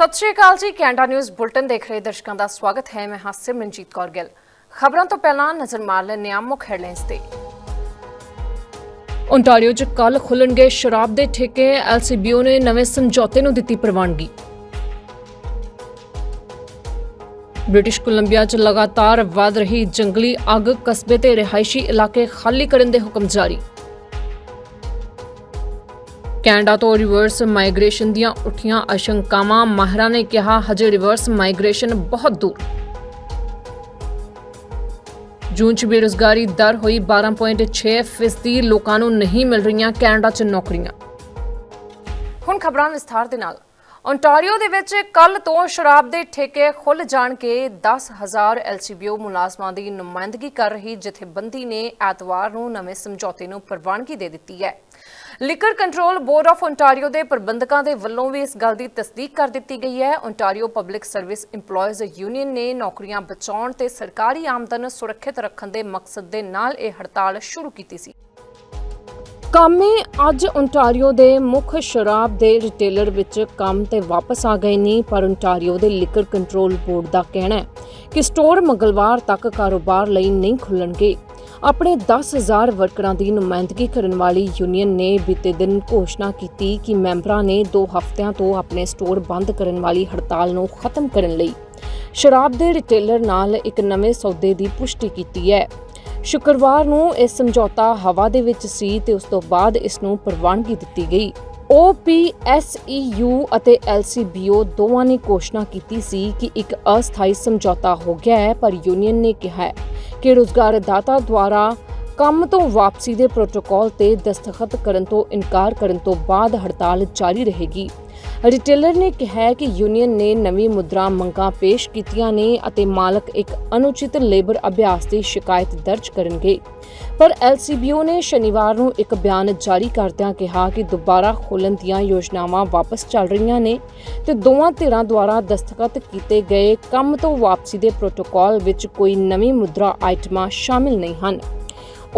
ਸਤਿ ਸ਼੍ਰੀ ਅਕਾਲ ਜੀ, Canada news bulletin ਦੇਖ ਰਹੇ ਦਰਸ਼ਕਾਂ ਦਾ ਸਵਾਗਤ ਹੈ। ਮੈਂ ਹਾਂ ਸਿਮਰਨਜੀਤ ਕੌਰ ਗਿੱਲ। ਖਬਰਾਂ ਤੋਂ ਪਹਿਲਾਂ ਨਜ਼ਰ ਮਾਰ ਲੈਂਦੇ ਹਾਂ ਮੁੱਖ ਹੈਡਲਾਈਨਸ ਤੇ। ਓਨਟਾਰੀਓ 'ਚ ਕੱਲ ਖੁੱਲਣਗੇ ਸ਼ਰਾਬ ਦੇ ਠੇਕੇ। ਐਲਸੀਬੀਓ ਨੇ ਨਵੇਂ ਸਮਝੌਤੇ ਨੂੰ ਦਿੱਤੀ ਪ੍ਰਵਾਨਗੀ। ਬ੍ਰਿਟਿਸ਼ ਕੋਲੰਬੀਆ 'ਚ ਲਗਾਤਾਰ ਵਧ ਰਹੀ ਜੰਗਲੀ ਅੱਗ ਕਸਬੇ ਤੇ ਰਿਹਾਇਸ਼ੀ ਇਲਾਕੇ ਖਾਲੀ ਕਰਨ ਦੇ ਹੁਕਮ ਜਾਰੀ। ਕੈਨੇਡਾ ਤੋਂ ਰਿਵਰਸ ਮਾਈਗ੍ਰੇਸ਼ਨ ਦੀਆਂ ਉੱਠੀਆਂ ਆਸ਼ੰਕਾਵਾਂ, ਮਾਹਿਰਾਂ ਨੇ ਕਿਹਾ, ਹਜੇ ਰਿਵਰਸ ਮਾਈਗ੍ਰੇਸ਼ਨ ਬਹੁਤ ਦੂਰ। ਜੂਨ 'ਚ ਬੇਰੁਜ਼ਗਾਰੀ ਦਰ ਹੋਈ 12.6 ਫੀਸਦੀ, ਲੋਕਾਂ ਨੂੰ ਨਹੀਂ ਮਿਲ ਰਹੀਆਂ ਕੈਨੇਡਾ 'ਚ ਨੌਕਰੀਆਂ। ਹੁਣ ਖਬਰਾਂ ਵਿਸਥਾਰ ਦੇ ਨਾਲ। ਓਨਟਾਰੀਓ ਦੇ ਵਿੱਚ ਕੱਲ ਤੋਂ ਸ਼ਰਾਬ ਦੇ ਠੇਕੇ ਖੁੱਲ ਜਾਣ ਕੇ 10000 ਐਲਸੀਬੀਓ ਮੁਲਾਜ਼ਮਾਂ ਦੀ ਨੁਮਾਇੰਦਗੀ ਕਰ ਰਹੀ, ਜਥੇਬੰਦੀ ਨੇ ਐਤਵਾਰ ਨੂੰ ਨਵੇਂ ਸਮਝੌਤੇ ਨੂੰ ਪ੍ਰਵਾਨਗੀ ਦੇ ਦਿੱਤੀ ਹੈ। Liquor control board of Ontario ਦੇ ਪ੍ਰਬੰਧਕਾਂ ਦੇ ਵੱਲੋਂ ਵੀ ਇਸ ਗੱਲ ਦੀ ਤਸਦੀਕ ਕਰ ਦਿੱਤੀ ਗਈ ਹੈ। Ontario public service EMPLOYEES union ਨੇ ਨੌਕਰੀਆਂ ਬਚਾਉਣ ਤੇ ਸਰਕਾਰੀ ਆਮਦਨ ਸੁਰੱਖਿਅਤ ਰੱਖਣ ਦੇ ਮਕਸਦ ਦੇ ਨਾਲ ਇਹ ਹੜਤਾਲ ਸ਼ੁਰੂ ਕੀਤੀ ਸੀ। ਕਾਮੇ ਅੱਜ ਓਨਟਾਰੀਓ ਦੇ ਮੁੱਖ ਸ਼ਰਾਬ ਦੇ ਰਿਟੇਲਰ ਵਿੱਚ ਕੰਮ ਤੇ ਵਾਪਸ ਆ ਗਏ ਨੇ, ਪਰ ਓਨਟਾਰੀਓ ਦੇ ਲਿਕਰ ਕੰਟਰੋਲ ਬੋਰਡ ਦਾ ਕਹਿਣਾ ਹੈ ਕਿ ਸਟੋਰ ਮੰਗਲਵਾਰ ਤੱਕ ਕਾਰੋਬਾਰ ਲਈ ਨਹੀਂ ਖੁੱਲਣਗੇ। ਆਪਣੇ 10000 ਵਰਕਰਾਂ ਦੀ ਨੁਮਾਇੰਦਗੀ ਕਰਨ ਵਾਲੀ ਯੂਨੀਅਨ ਨੇ ਬੀਤੇ ਦਿਨ ਘੋਸ਼ਣਾ ਕੀਤੀ ਕਿ ਮੈਂਬਰਾਂ ਨੇ 2 ਹਫ਼ਤਿਆਂ ਤੋਂ ਆਪਣੇ ਸਟੋਰ ਬੰਦ ਕਰਨ ਵਾਲੀ ਹੜਤਾਲ ਨੂੰ ਖਤਮ ਕਰਨ ਲਈ ਸ਼ਰਾਬ ਦੇ ਰਿਟੇਲਰ ਨਾਲ ਇੱਕ ਨਵੇਂ ਸੌਦੇ ਦੀ ਪੁਸ਼ਟੀ ਕੀਤੀ ਹੈ। ਸ਼ੁੱਕਰਵਾਰ ਨੂੰ ਇਹ ਸਮਝੌਤਾ ਹਵਾ ਦੇ ਵਿੱਚ ਸੀ ਤੇ ਉਸ ਤੋਂ ਬਾਅਦ ਇਸ ਨੂੰ ਪ੍ਰਵਾਨਗੀ ਦਿੱਤੀ ਗਈ। OPSEU ਅਤੇ LCBO ਦੋਵਾਂ ਨੇ ਘੋਸ਼ਣਾ ਕੀਤੀ ਸੀ ਕਿ ਇੱਕ ਅਸਥਾਈ ਸਮਝੌਤਾ ਹੋ ਗਿਆ ਹੈ, ਪਰ ਯੂਨੀਅਨ ਨੇ ਕਿਹਾ ਹੈ ਕਿ ਰੁਜ਼ਗਾਰਦਾਤਾ ਦੁਆਰਾ ਕੰਮ ਤੋਂ ਵਾਪਸੀ ਦੇ ਪ੍ਰੋਟੋਕਾਲ ਤੇ ਦਸਤਖਤ ਕਰਨ ਤੋਂ ਇਨਕਾਰ ਕਰਨ ਤੋਂ ਬਾਅਦ ਹੜਤਾਲ ਜਾਰੀ ਰਹੇਗੀ। ਰਿਟੇਲਰ ਨੇ ਕਿਹਾ ਕਿ ਯੂਨੀਅਨ ਨੇ ਨਵੀਂ ਮੁਦਰਾ ਮੰਗਾਂ ਪੇਸ਼ ਕੀਤੀਆਂ ਨੇ ਅਤੇ ਮਾਲਕ ਇੱਕ ਅਨੁਚਿਤ ਲੇਬਰ ਅਭਿਆਸ ਦੀ ਸ਼ਿਕਾਇਤ ਦਰਜ ਕਰਨਗੇ। ਪਰ ਐਲਸੀਬੀਓ ਨੇ ਸ਼ਨੀਵਾਰ ਨੂੰ ਇੱਕ ਬਿਆਨ ਜਾਰੀ ਕਰਦਿਆਂ ਕਿਹਾ ਕਿ ਦੁਬਾਰਾ ਖੋਲ੍ਹਣ ਦੀਆਂ ਯੋਜਨਾਵਾਂ ਵਾਪਸ ਚੱਲ ਰਹੀਆਂ ਨੇ ਤੇ ਦੋਵਾਂ ਧਿਰਾਂ ਦੁਆਰਾ ਦਸਤਖਤ ਕੀਤੇ ਗਏ ਕੰਮ ਤੋਂ ਵਾਪਸੀ ਦੇ ਪ੍ਰੋਟੋਕਾਲ ਵਿੱਚ ਕੋਈ ਨਵੀਂ ਮੁਦਰਾ ਆਈਟਮਾਂ ਸ਼ਾਮਿਲ ਨਹੀਂ ਹਨ।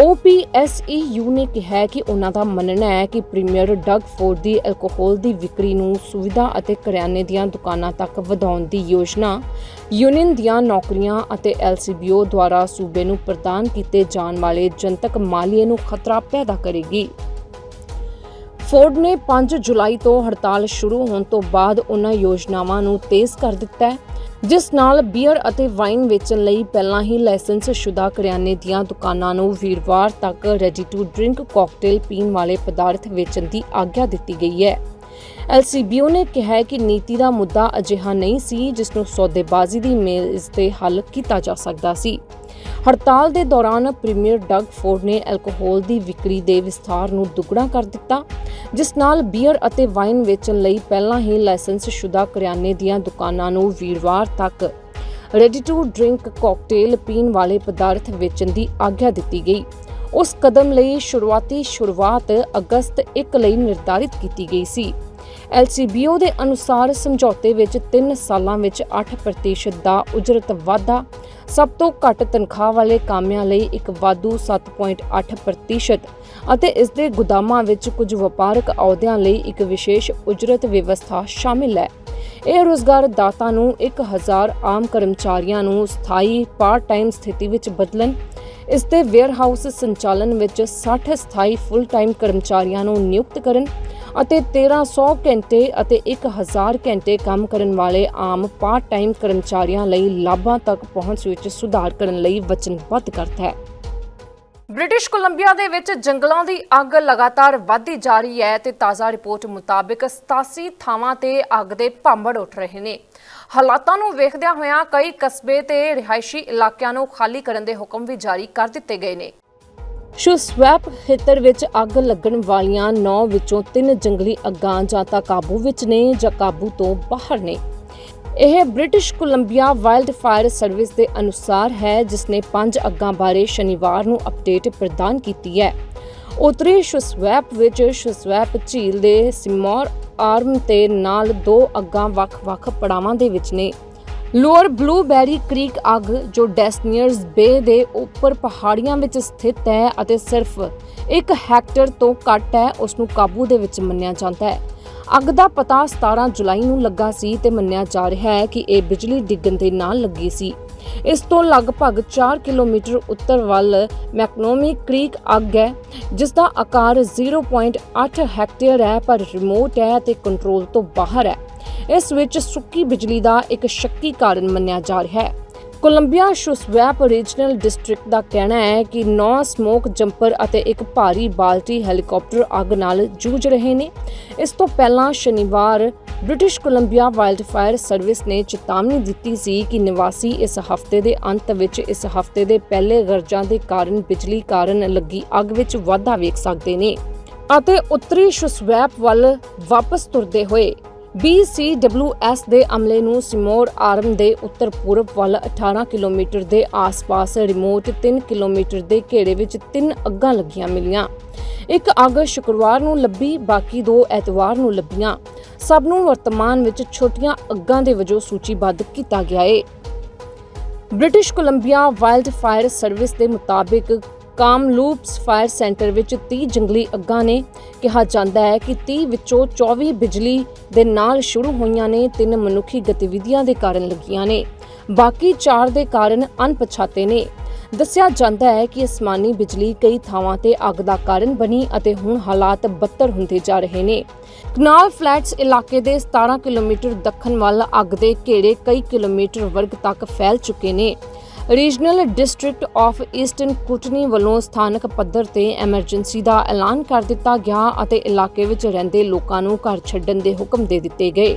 OPSEU ਨੇ ਕਿਹਾ ਕਿ ਉਹਨਾਂ ਦਾ ਮੰਨਣਾ ਹੈ ਕਿ ਪ੍ਰੀਮੀਅਰ ਡਗ ਫੋਰਡ ਦੀ ਐਲਕੋਹਲ ਦੀ ਵਿਕਰੀ ਨੂੰ ਸੁਵਿਧਾ ਅਤੇ ਕਰਿਆਨੇ ਦੀਆਂ ਦੁਕਾਨਾਂ ਤੱਕ ਵਧਾਉਣ ਦੀ ਯੋਜਨਾ, ਯੂਨੀਅਨ ਦੀਆਂ ਨੌਕਰੀਆਂ ਅਤੇ LCBO ਦੁਆਰਾ ਸੂਬੇ ਨੂੰ ਪ੍ਰਦਾਨ ਕੀਤੇ ਜਾਣ ਵਾਲੇ ਜਨਤਕ ਮਾਲੀਏ ਨੂੰ ਖਤਰਾ ਪੈਦਾ ਕਰੇਗੀ। ਫੋਰਡ ਨੇ 5 ਜੁਲਾਈ ਤੋਂ ਹੜਤਾਲ ਸ਼ੁਰੂ ਹੋਣ ਤੋਂ ਬਾਅਦ ਉਹਨਾਂ ਯੋਜਨਾਵਾਂ ਨੂੰ ਤੇਜ਼ ਕਰ ਦਿੱਤਾ ਹੈ। ਜਿਸ ਨਾਲ ਬੀਅਰ ਅਤੇ ਵਾਈਨ ਵੇਚਣ ਲਈ ਪਹਿਲਾਂ ਹੀ ਲਾਇਸੈਂਸ ਸ਼ੁਦਾ ਕਰਿਆਨੇ ਦੀਆਂ ਦੁਕਾਨਾਂ ਨੂੰ ਵੀਰਵਾਰ ਤੱਕ ਰੈਡੀ ਟੂ ਡਰਿੰਕ ਕਾਕਟੇਲ ਪੀਣ ਵਾਲੇ ਪਦਾਰਥ ਵੇਚਣ ਦੀ ਆਗਿਆ ਦਿੱਤੀ ਗਈ ਹੈ। ਐਲਸੀਬੀਓ ਨੇ ਕਿਹਾ ਕਿ ਨੀਤੀ ਦਾ ਮੁੱਦਾ ਅਜਿਹਾ ਨਹੀਂ ਸੀ ਜਿਸ ਨੂੰ ਸੌਦੇਬਾਜ਼ੀ ਦੀ ਮੇਜ਼ ਤੇ ਹੱਲ ਕੀਤਾ ਜਾ ਸਕਦਾ ਸੀ। ਹੜਤਾਲ ਦੇ ਦੌਰਾਨ ਪ੍ਰੀਮੀਅਰ ਡਗ ਫੋਰਡ ਨੇ ਐਲਕੋਹਲ ਦੀ ਵਿਕਰੀ ਦੇ ਵਿਸਥਾਰ ਨੂੰ ਦੁੱਗਣਾ ਕਰ ਦਿੱਤਾ, ਜਿਸ ਨਾਲ ਬੀਅਰ ਅਤੇ ਵਾਈਨ ਵੇਚਣ ਲਈ ਪਹਿਲਾਂ ਹੀ ਲਾਇਸੈਂਸ ਸ਼ੁਦਾ ਕਰਿਆਨੇ ਦੀਆਂ ਦੁਕਾਨਾਂ ਨੂੰ ਵੀਰਵਾਰ ਤੱਕ ਰੈਡੀ ਟੂ ਡਰਿੰਕ ਕਾਕਟੇਲ ਪੀਣ ਵਾਲੇ ਪਦਾਰਥ ਵੇਚਣ ਦੀ ਆਗਿਆ ਦਿੱਤੀ ਗਈ। ਉਸ ਕਦਮ ਲਈ ਸ਼ੁਰੂਆਤੀ ਸ਼ੁਰੂਆਤ ਅਗਸਤ 1 ਲਈ ਨਿਰਧਾਰਿਤ ਕੀਤੀ ਗਈ ਸੀ। LCBO ਦੇ ਅਨੁਸਾਰ ਸਮਝੌਤੇ ਵਿੱਚ 3 ਸਾਲਾਂ ਵਿੱਚ 8% ਦਾ ਉਜਰਤ ਵਾਧਾ, ਸਭ ਤੋਂ ਘੱਟ ਤਨਖਾਹ ਵਾਲੇ ਕਾਮਿਆਂ ਲਈ ਇੱਕ ਵਾਧੂ 7.8% ਅਤੇ ਇਸ ਦੇ ਗੁਦਾਮਾਂ ਵਿੱਚ ਕੁਝ ਵਪਾਰਕ ਅਹੁਦਿਆਂ ਲਈ ਇੱਕ ਵਿਸ਼ੇਸ਼ ਉਜਰਤ ਵਿਵਸਥਾ ਸ਼ਾਮਿਲ ਹੈ। ਇਹ ਰੋਜ਼ਗਾਰਦਾਤਾ ਨੂੰ 1000 ਆਮ ਕਰਮਚਾਰੀਆਂ ਨੂੰ ਸਥਾਈ ਪਾਰਟ ਟਾਈਮ ਸਥਿਤੀ ਵਿੱਚ ਬਦਲਣ ਇਸ ਦੇ ਵੇਅਰਹਾਊਸ ਸੰਚਾਲਨ ਵਿੱਚ 60 ਸਥਾਈ ਫੁੱਲ ਟਾਈਮ ਕਰਮਚਾਰੀਆਂ ਨੂੰ ਨਿਯੁਕਤ ਕਰਨ ਅਤੇ 1300 ਘੰਟੇ ਅਤੇ 1000 ਘੰਟੇ ਕੰਮ ਕਰਨ ਵਾਲੇ ਆਮ ਪਾਰਟ ਟਾਈਮ ਕਰਮਚਾਰੀਆਂ ਲਈ ਲਾਭਾਂ ਤੱਕ ਪਹੁੰਚ ਵਿੱਚ ਸੁਧਾਰ ਕਰਨ ਲਈ ਵਚਨਬੱਧ ਕਰਦਾ ਹੈ। ਬ੍ਰਿਟਿਸ਼ ਕੋਲੰਬੀਆ ਦੇ ਵਿੱਚ ਜੰਗਲਾਂ ਦੀ ਅੱਗ ਲਗਾਤਾਰ ਵਧਦੀ ਜਾ ਰਹੀ ਹੈ ਤੇ ਤਾਜ਼ਾ ਰਿਪੋਰਟ ਮੁਤਾਬਕ 87 ਥਾਵਾਂ ਤੇ ਅੱਗ ਦੇ ਭਾਂਬੜ ਉੱਠ ਰਹੇ ਨੇ। ਹਾਲਾਤਾਂ ਨੂੰ ਵੇਖਦਿਆਂ ਹੋਇਆਂ ਕਈ ਕਸਬੇ ਤੇ ਰਿਹਾਇਸ਼ੀ ਇਲਾਕਿਆਂ ਨੂੰ ਖਾਲੀ ਕਰਨ ਦੇ ਹੁਕਮ ਵੀ ਜਾਰੀ ਕਰ ਦਿੱਤੇ ਗਏ ਨੇ। ਸ਼ੁਸਵੈਪ ਖੇਤਰ ਵਿੱਚ ਅੱਗ ਲੱਗਣ ਵਾਲੀਆਂ 9 ਵਿੱਚੋਂ 3 ਜੰਗਲੀ ਅੱਗਾਂ ਜਾਂ ਤਾਂ ਕਾਬੂ ਵਿੱਚ ਨੇ ਜਾਂ ਕਾਬੂ ਤੋਂ ਬਾਹਰ ਨੇ। ਇਹ British Columbia wildfire service ਦੇ ਅਨੁਸਾਰ ਹੈ, ਜਿਸ ਨੇ ਪੰਜ ਅੱਗਾਂ ਬਾਰੇ ਸ਼ਨੀਵਾਰ ਨੂੰ ਅਪਡੇਟ ਪ੍ਰਦਾਨ ਕੀਤੀ ਹੈ। ਉੱਤਰੀ ਸ਼ੁਸਵੈਪ ਵਿੱਚ ਸ਼ੁਸਵੈਪ ਝੀਲ ਦੇ ਸਿਮੌਰ ਆਰਮ ਤੇ ਨਾਲ ਦੋ ਅੱਗਾਂ ਵੱਖ-ਵੱਖ ਪੜਾਵਾਂ ਦੇ ਵਿੱਚ ਨੇ। ਲੋਅਰ ਬਲੂਬੈਰੀ ਕ੍ਰੀਕ ਅੱਗ, ਜੋ ਡੈਸਨੀਅਰਸ ਬੇ ਦੇ ਉੱਪਰ ਪਹਾੜੀਆਂ ਵਿੱਚ ਸਥਿਤ ਹੈ ਅਤੇ ਸਿਰਫ 1 ਹੈਕਟਰ ਤੋਂ ਘੱਟ ਹੈ ਉਸ ਨੂੰ ਕਾਬੂ ਦੇ ਵਿੱਚ ਮੰਨਿਆ ਜਾਂਦਾ ਹੈ। ਅੱਗ ਦਾ ਪਤਾ 17 ਜੁਲਾਈ ਨੂੰ ਲੱਗਾ ਸੀ ਤੇ ਮੰਨਿਆ ਜਾ ਰਿਹਾ ਹੈ ਕਿ ਇਹ ਬਿਜਲੀ ਡਿੱਗਣ ਦੇ ਨਾਲ ਲੱਗੀ ਸੀ। ਇਸ ਤੋਂ ਲਗਭਗ 4 ਕਿਲੋਮੀਟਰ ਉੱਤਰ ਵੱਲ ਮੈਕਨੋਮੀ ਕ੍ਰੀਕ ਅੱਗ ਹੈ, ਜਿਸ ਦਾ ਆਕਾਰ 0.8 ਹੈਕਟੇਅਰ ਹੈ, ਪਰ ਰਿਮੋਟ ਹੈ ਅਤੇ ਕੰਟਰੋਲ ਤੋਂ ਬਾਹਰ ਹੈ। ਇਸ ਵਿੱਚ ਸੁੱਕੀ ਬਿਜਲੀ ਦਾ ਇੱਕ ਸ਼ੱਕੀ ਕਾਰਨ ਮੰਨਿਆ ਜਾ ਰਿਹਾ ਹੈ। ਕੋਲੰਬੀਆ ਸ਼ੁਸਵੈਪ ਰੀਜਨਲ ਡਿਸਟ੍ਰਿਕਟ ਦਾ ਕਹਿਣਾ ਹੈ ਕਿ 9 ਸਮੋਕ ਜੰਪਰ ਅਤੇ ਇੱਕ ਭਾਰੀ ਬਾਲਟੀ ਹੈਲੀਕਾਪਟਰ ਅੱਗ ਨਾਲ ਜੂਝ ਰਹੇ ਨੇ। ਇਸ ਤੋਂ ਪਹਿਲਾਂ ਸ਼ਨੀਵਾਰ ਬ੍ਰਿਟਿਸ਼ ਕੋਲੰਬੀਆ ਵਾਈਲਡਫਾਇਰ ਸਰਵਿਸ ਨੇ ਚੇਤਾਵਨੀ ਦਿੱਤੀ ਸੀ ਕਿ ਨਿਵਾਸੀ ਇਸ ਹਫ਼ਤੇ ਦੇ ਅੰਤ ਵਿੱਚ ਇਸ ਹਫ਼ਤੇ ਦੇ ਪਹਿਲੇ ਗਰਜਾਂ ਦੇ ਕਾਰਨ ਬਿਜਲੀ ਕਾਰਨ ਲੱਗੀ ਅੱਗ ਵਿੱਚ ਵਾਧਾ ਵੇਖ ਸਕਦੇ ਨੇ ਅਤੇ ਉੱਤਰੀ ਸ਼ੁਸਵੈਪ ਵੱਲ ਵਾਪਸ ਤੁਰਦੇ ਹੋਏ BCWS ਦੇ ਅਮਲੇ ਨੂੰ ਸਿਮੋਰ ਆਰਮ ਦੇ ਉੱਤਰ ਪੂਰਬ ਵੱਲ 18 ਕਿਲੋਮੀਟਰ ਦੇ ਆਸ-ਪਾਸ ਰਿਮੋਟ 3 ਕਿਲੋਮੀਟਰ ਦੇ ਘੇਰੇ ਵਿੱਚ ਤਿੰਨ ਅੱਗਾਂ ਲੱਗੀਆਂ ਮਿਲੀਆਂ। ਇੱਕ ਅੱਗ ਸ਼ੁੱਕਰਵਾਰ ਨੂੰ ਲੱਭੀ, ਬਾਕੀ ਦੋ ਐਤਵਾਰ ਨੂੰ ਲੱਭੀਆਂ। ਸਭ ਨੂੰ ਵਰਤਮਾਨ ਵਿੱਚ ਛੋਟੀਆਂ ਅੱਗਾਂ ਦੇ ਵਜੋਂ ਸੂਚੀਬੱਧ ਕੀਤਾ ਗਿਆ ਹੈ British Columbia wildfire service ਦੇ ਮੁਤਾਬਿਕ ਕਾਮਲੂਪਸ ਫਾਇਰ ਸੈਂਟਰ ਵਿੱਚ 30 ਜੰਗਲੀ ਅੱਗਾਂ ਨੇ ਕਿਹਾ ਜਾਂਦਾ ਹੈ ਕਿ 30 ਵਿੱਚੋਂ 24 ਬਿਜਲੀ ਦੇ ਨਾਲ ਸ਼ੁਰੂ ਹੋਈਆਂ ਨੇ, ਤਿੰਨ ਮਨੁੱਖੀ ਗਤੀਵਿਧੀਆਂ ਦੇ ਕਾਰਨ ਲੱਗੀਆਂ ਨੇ। ਬਾਕੀ 4 ਦੇ ਕਾਰਨ ਅਣਪਛਾਤੇ ਨੇ। ਦੱਸਿਆ ਜਾਂਦਾ ਹੈ ਕਿ ਅਸਮਾਨੀ ਬਿਜਲੀ ਕਈ ਥਾਵਾਂ ਤੇ ਅੱਗ ਦਾ ਕਾਰਨ ਬਣੀ ਅਤੇ ਹੁਣ ਹਾਲਾਤ ਬੱਤਰ ਹੁੰਦੇ ਜਾ ਰਹੇ ਨੇ। ਕਨਾਲ ਫਲੈਟਸ ਇਲਾਕੇ ਦੇ 17 ਕਿਲੋਮੀਟਰ ਦੱਖਣ ਵੱਲ ਅੱਗ ਦੇ ਘੇਰੇ ਕਈ ਕਿਲੋਮੀਟਰ ਵਰਗ ਤੱਕ ਫੈਲ ਚੁੱਕੇ ਨੇ। Regional district of eastern Kootenay ਵੱਲੋਂ ਸਥਾਨਕ ਪੱਧਰ ਤੇ ਐਮਰਜੈਂਸੀ ਦਾ ਐਲਾਨ ਕਰ ਦਿੱਤਾ ਗਿਆ ਅਤੇ ਇਲਾਕੇ ਵਿੱਚ ਰਹਿੰਦੇ ਲੋਕਾਂ ਨੂੰ ਘਰ ਛੱਡਣ ਦੇ ਹੁਕਮ ਦੇ ਦਿੱਤੇ ਗਏ।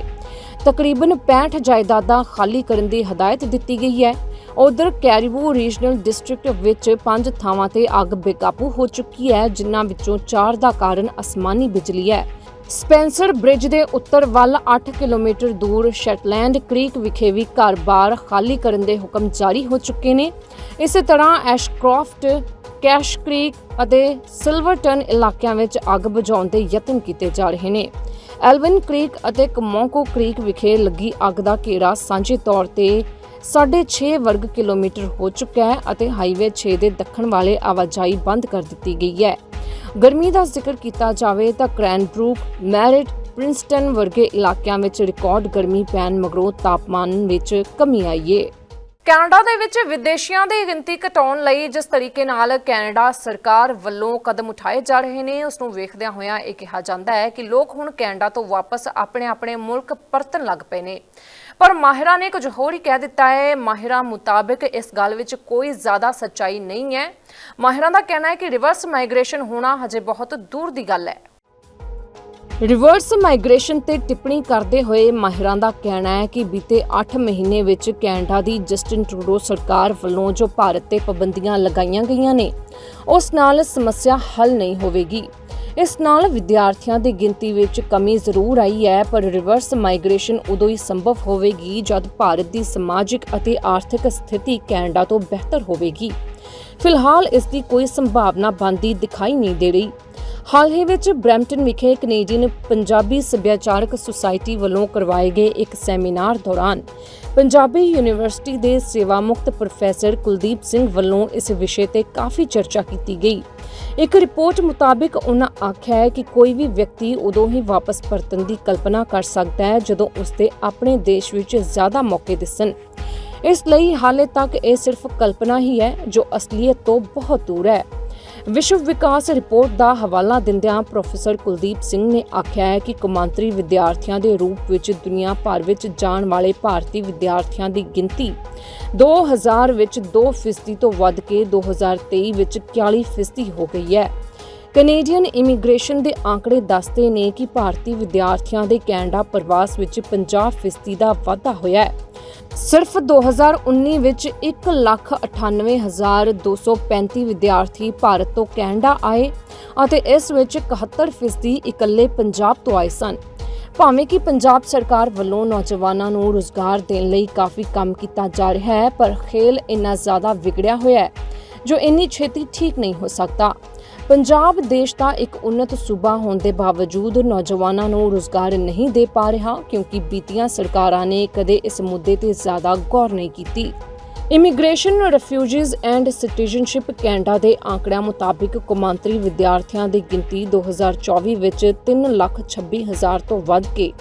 ਤਕਰੀਬਨ 65 ਜਾਇਦਾਦਾਂ ਖਾਲੀ ਕਰਨ ਦੀ ਹਦਾਇਤ ਦਿੱਤੀ ਗਈ ਹੈ। ਉਧਰ ਕੈਰੀਬੂ ਰੀਜਨਲ ਡਿਸਟ੍ਰਿਕਟ ਵਿੱਚ ਪੰਜ ਥਾਵਾਂ ਤੇ ਅੱਗ ਬੇਕਾਬੂ ਹੋ ਚੁੱਕੀ ਹੈ, ਜਿਨ੍ਹਾਂ ਵਿੱਚੋਂ ਚਾਰ ਦਾ ਕਾਰਨ ਅਸਮਾਨੀ ਬਿਜਲੀ ਹੈ। ਸਪੈਂਸਰ ਬ੍ਰਿਜ ਦੇ ਉੱਤਰ ਵੱਲ 8 ਕਿਲੋਮੀਟਰ ਦੂਰ ਸ਼ੈਟਲੈਂਡ ਕ੍ਰੀਕ ਵਿਖੇ ਵੀ ਘਰ-ਬਾਰ ਖਾਲੀ ਕਰਨ ਦੇ ਹੁਕਮ ਜਾਰੀ ਹੋ ਚੁੱਕੇ ਨੇ। ਇਸੇ ਤਰ੍ਹਾਂ ਐਸ਼ਕ੍ਰਾਫਟ, ਕੈਸ਼ ਕ੍ਰੀਕ ਅਤੇ ਸਿਲਵਰਟਨ ਇਲਾਕਿਆਂ ਵਿੱਚ ਅੱਗ ਬੁਝਾਉਣ ਦੇ ਯਤਨ ਕੀਤੇ ਜਾ ਰਹੇ ਨੇ। ਐਲਵਿਨ ਕ੍ਰੀਕ ਅਤੇ ਕਮੋਂਕੋ ਕ੍ਰੀਕ ਵਿਖੇ ਲੱਗੀ ਅੱਗ ਦਾ ਘੇਰਾ ਸਾਂਝੇ ਤੌਰ ਤੇ 6.5 ਵਰਗ ਕਿਲੋਮੀਟਰ ਹੋ ਚੁੱਕਾ ਹੈ ਅਤੇ ਹਾਈਵੇ 6 ਦੇ ਦੱਖਣ ਵਾਲੇ ਆਵਾਜਾਈ ਬੰਦ ਕਰ ਦਿੱਤੀ ਗਈ ਹੈ। ਗਰਮੀ ਦਾ ਜ਼ਿਕਰ ਕੀਤਾ ਜਾਵੇ ਤਾਂ ਕ੍ਰੈਨਬਰੂਕ, ਮੈਰਿਟ, ਪ੍ਰਿੰਸਟਨ ਵਰਗੇ ਇਲਾਕਿਆਂ ਵਿੱਚ ਰਿਕਾਰਡ ਗਰਮੀ ਪੈਣ ਮਗਰੋਂ ਤਾਪਮਾਨ ਵਿੱਚ ਕਮੀ ਆਈ ਹੈ ਕੈਨੇਡਾ ਦੇ ਵਿੱਚ ਵਿਦੇਸ਼ੀਆਂ ਦੀ ਗਿਣਤੀ ਘਟਾਉਣ ਲਈ ਜਿਸ ਤਰੀਕੇ ਨਾਲ ਕੈਨੇਡਾ ਸਰਕਾਰ ਵੱਲੋਂ ਕਦਮ ਉਠਾਏ ਜਾ ਰਹੇ ਨੇ, ਉਸ ਨੂੰ ਵੇਖਦਿਆਂ ਹੋਇਆਂ ਇਹ ਕਿਹਾ ਜਾਂਦਾ ਹੈ ਕਿ ਲੋਕ ਹੁਣ ਕੈਨੇਡਾ ਤੋਂ ਵਾਪਸ ਆਪਣੇ ਆਪਣੇ ਮੁਲਕ ਪਰਤਣ ਲੱਗ ਪਏ ਨੇ। ਪਰ ਮਾਹਿਰਾਂ ਨੇ ਕੁਝ ਹੋਰ ਹੀ ਕਹਿ ਦਿੱਤਾ ਹੈ। ਮਾਹਿਰਾਂ ਮੁਤਾਬਕ ਇਸ ਗੱਲ ਵਿੱਚ ਕੋਈ ਜ਼ਿਆਦਾ ਸੱਚਾਈ ਨਹੀਂ ਹੈ। ਮਾਹਿਰਾਂ ਦਾ ਕਹਿਣਾ ਹੈ ਕਿ ਰਿਵਰਸ ਮਾਈਗ੍ਰੇਸ਼ਨ ਹੋਣਾ ਹਜੇ ਬਹੁਤ ਦੂਰ ਦੀ ਗੱਲ ਹੈ। ਰਿਵਰਸ ਮਾਈਗ੍ਰੇਸ਼ਨ ਤੇ ਟਿੱਪਣੀ ਕਰਦੇ ਹੋਏ ਮਾਹਿਰਾਂ ਦਾ ਕਹਿਣਾ ਹੈ ਕਿ ਬੀਤੇ 8 ਮਹੀਨੇ ਵਿੱਚ ਕੈਨੇਡਾ ਦੀ ਜਸਟਿਨ ਟਰੂਡੋ ਸਰਕਾਰ ਵੱਲੋਂ ਜੋ ਭਾਰਤ ਤੇ ਪਾਬੰਦੀਆਂ ਲਗਾਈਆਂ ਗਈਆਂ ਨੇ, ਉਸ ਨਾਲ ਸਮੱਸਿਆ ਹੱਲ ਨਹੀਂ ਹੋਵੇਗੀ। ਇਸ ਨਾਲ ਵਿਦਿਆਰਥੀਆਂ ਦੀ ਗਿਣਤੀ ਵਿੱਚ ਕਮੀ ਜ਼ਰੂਰ ਆਈ ਹੈ, ਪਰ ਰਿਵਰਸ ਮਾਈਗ੍ਰੇਸ਼ਨ ਉਦੋਂ ਹੀ ਸੰਭਵ ਹੋਵੇਗੀ ਜਦ ਭਾਰਤ ਦੀ ਸਮਾਜਿਕ ਅਤੇ ਆਰਥਿਕ ਸਥਿਤੀ ਕੈਨੇਡਾ ਤੋਂ ਬਿਹਤਰ ਹੋਵੇਗੀ। ਫਿਲਹਾਲ ਇਸ ਦੀ ਕੋਈ ਸੰਭਾਵਨਾ ਬਣਦੀ ਦਿਖਾਈ ਨਹੀਂ ਦੇ ਰਹੀ। ਹਾਲ ਹੀ ਵਿੱਚ ਬ੍ਰੈਂਪਟਨ ਵਿਖੇ ਕੈਨੇਡੀਅਨ ਪੰਜਾਬੀ ਸੱਭਿਆਚਾਰਕ ਸੁਸਾਇਟੀ ਵੱਲੋਂ ਕਰਵਾਏ ਗਏ ਇੱਕ ਸੈਮੀਨਾਰ ਦੌਰਾਨ ਪੰਜਾਬੀ ਯੂਨੀਵਰਸਿਟੀ ਦੇ ਸੇਵਾ ਮੁਕਤ ਪ੍ਰੋਫੈਸਰ ਕੁਲਦੀਪ ਸਿੰਘ ਵੱਲੋਂ ਇਸ ਵਿਸ਼ੇ ਤੇ ਕਾਫੀ ਚਰਚਾ ਕੀਤੀ ਗਈ। ਇੱਕ ਰਿਪੋਰਟ ਮੁਤਾਬਕ ਉਹਨਾਂ ਆਖਿਆ ਹੈ ਕਿ ਕੋਈ ਵੀ ਵਿਅਕਤੀ ਉਦੋਂ ਹੀ ਵਾਪਸ ਪਰਤਣ ਦੀ ਕਲਪਨਾ ਕਰ ਸਕਦਾ ਹੈ ਜਦੋਂ ਉਸਦੇ ਆਪਣੇ ਦੇਸ਼ ਵਿੱਚ ਜ਼ਿਆਦਾ ਮੌਕੇ ਦਿਸਣ। ਇਸ ਲਈ ਹਾਲੇ ਤੱਕ ਇਹ ਸਿਰਫ ਕਲਪਨਾ ਹੀ ਹੈ ਜੋ ਅਸਲੀਅਤ ਤੋਂ ਬਹੁਤ ਦੂਰ ਹੈ। ਵਿਸ਼ਵ ਵਿਕਾਸ ਰਿਪੋਰਟ ਦਾ ਹਵਾਲਾ ਦਿੰਦਿਆਂ ਪ੍ਰੋਫੈਸਰ ਕੁਲਦੀਪ ਸਿੰਘ ਨੇ ਆਖਿਆ ਹੈ ਕਿ ਕੌਮਾਂਤਰੀ ਵਿਦਿਆਰਥੀਆਂ ਦੇ ਰੂਪ ਵਿੱਚ ਦੁਨੀਆ ਭਰ ਵਿੱਚ ਜਾਣ ਵਾਲੇ ਭਾਰਤੀ ਵਿਦਿਆਰਥੀਆਂ ਦੀ ਗਿਣਤੀ 2000 ਵਿੱਚ 2 ਫੀਸਦੀ ਤੋਂ ਵੱਧ ਕੇ 2023 ਵਿੱਚ 40% ਹੋ ਗਈ ਹੈ। ਕੈਨੇਡੀਅਨ ਇਮੀਗ੍ਰੇਸ਼ਨ ਦੇ ਆંકੜੇ ਦੱਸਦੇ ਨੇ ਕਿ ਭਾਰਤੀ ਵਿਦਿਆਰਥੀਆਂ ਦੇ ਕੈਨੇਡਾ ਪ੍ਰਵਾਸ ਵਿੱਚ 50% ਦਾ ਵਾਧਾ ਹੋਇਆ ਹੈ। ਸਿਰਫ 2019 ਵਿੱਚ 198235 ਵਿਦਿਆਰਥੀ ਭਾਰਤ ਤੋਂ ਕੈਨੇਡਾ ਆਏ ਅਤੇ ਇਸ ਵਿੱਚ 71% ਇਕੱਲੇ ਪੰਜਾਬ ਤੋਂ ਆਏ ਸਨ। ਭਾਵੇਂ ਕਿ ਪੰਜਾਬ ਸਰਕਾਰ ਵੱਲੋਂ ਨੌਜਵਾਨਾਂ ਨੂੰ ਰੋਜ਼ਗਾਰ ਦੇਣ ਲਈ ਕਾਫੀ ਕੰਮ ਕੀਤਾ ਜਾ ਰਿਹਾ ਹੈ, ਪਰ ਖੇਲ ਇੰਨਾ ਜ਼ਿਆਦਾ ਵਿਗੜਿਆ ਹੋਇਆ ਹੈ, ਜੋ ਇੰਨੀ ਛੇਤੀ ਠੀਕ ਨਹੀਂ ਹੋ ਸਕਦਾ। ਪੰਜਾਬ ਦੇਸ਼ ਦਾ ਇੱਕ ਉੱਨਤ ਸੂਬਾ ਹੋਣ ਦੇ ਬਾਵਜੂਦ ਨੌਜਵਾਨਾਂ ਨੂੰ ਰੋਜ਼ਗਾਰ ਨਹੀਂ ਦੇ ਪਾ ਰਿਹਾ ਕਿਉਂਕਿ ਬੀਤੀਆਂ ਸਰਕਾਰਾਂ ਨੇ ਕਦੇ ਇਸ ਮੁੱਦੇ ਤੇ ਜ਼ਿਆਦਾ ਗੌਰ ਨਹੀਂ ਕੀਤੀ। Immigration refugees and citizenship Canada ਦੇ ਆਂਕੜਿਆਂ ਮੁਤਾਬਿਕ ਕੌਮਾਂਤਰੀ ਵਿਦਿਆਰਥੀਆਂ ਦੀ ਗਿਣਤੀ 2024 ਵਿੱਚ 3,26,000 ਤੋਂ ਵੱਧ ਕੇ